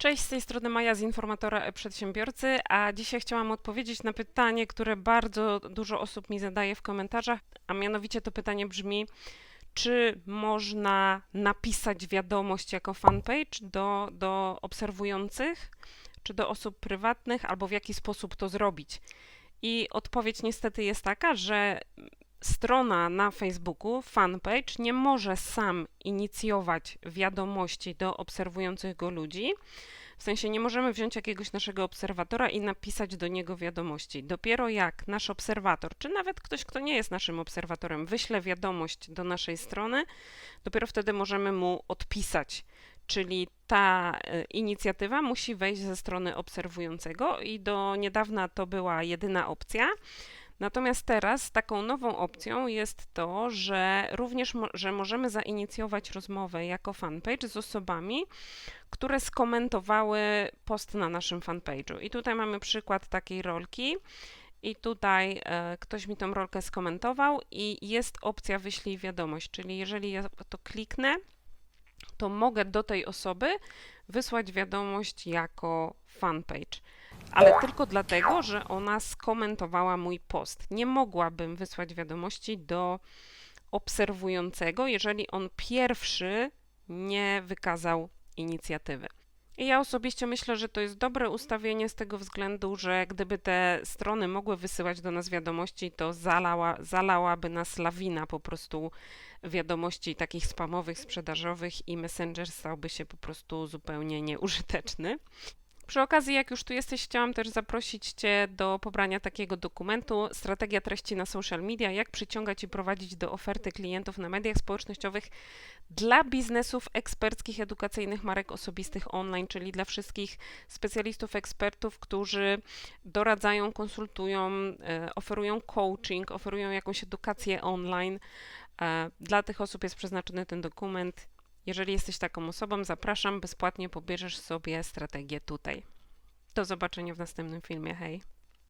Cześć, z tej strony Maja z Informatora e-Przedsiębiorcy, a dzisiaj chciałam odpowiedzieć na pytanie, które bardzo dużo osób mi zadaje w komentarzach, a mianowicie to pytanie brzmi, czy można napisać wiadomość jako fanpage do, do obserwujących, czy do osób prywatnych, albo w jaki sposób to zrobić? I odpowiedź niestety jest taka, że strona na Facebooku, fanpage, nie może sam inicjować wiadomości do obserwujących go ludzi. W sensie nie możemy wziąć jakiegoś naszego obserwatora i napisać do niego wiadomości. Dopiero jak nasz obserwator, czy nawet ktoś, kto nie jest naszym obserwatorem, wyśle wiadomość do naszej strony, dopiero wtedy możemy mu odpisać. Czyli ta e, inicjatywa musi wejść ze strony obserwującego i do niedawna to była jedyna opcja. Natomiast teraz taką nową opcją jest to, że również mo że możemy zainicjować rozmowę jako fanpage z osobami, które skomentowały post na naszym fanpage'u. I tutaj mamy przykład takiej rolki. I tutaj e, ktoś mi tą rolkę skomentował i jest opcja wyślij wiadomość, czyli jeżeli ja to kliknę, to mogę do tej osoby wysłać wiadomość jako fanpage ale tylko dlatego, że ona skomentowała mój post. Nie mogłabym wysłać wiadomości do obserwującego, jeżeli on pierwszy nie wykazał inicjatywy. I ja osobiście myślę, że to jest dobre ustawienie z tego względu, że gdyby te strony mogły wysyłać do nas wiadomości, to zalała, zalałaby nas lawina po prostu wiadomości takich spamowych, sprzedażowych i Messenger stałby się po prostu zupełnie nieużyteczny. Przy okazji, jak już tu jesteś, chciałam też zaprosić Cię do pobrania takiego dokumentu Strategia treści na social media, jak przyciągać i prowadzić do oferty klientów na mediach społecznościowych dla biznesów eksperckich, edukacyjnych, marek osobistych online, czyli dla wszystkich specjalistów, ekspertów, którzy doradzają, konsultują, e, oferują coaching, oferują jakąś edukację online. E, dla tych osób jest przeznaczony ten dokument. Jeżeli jesteś taką osobą, zapraszam, bezpłatnie pobierzesz sobie strategię tutaj. Do zobaczenia w następnym filmie. Hej!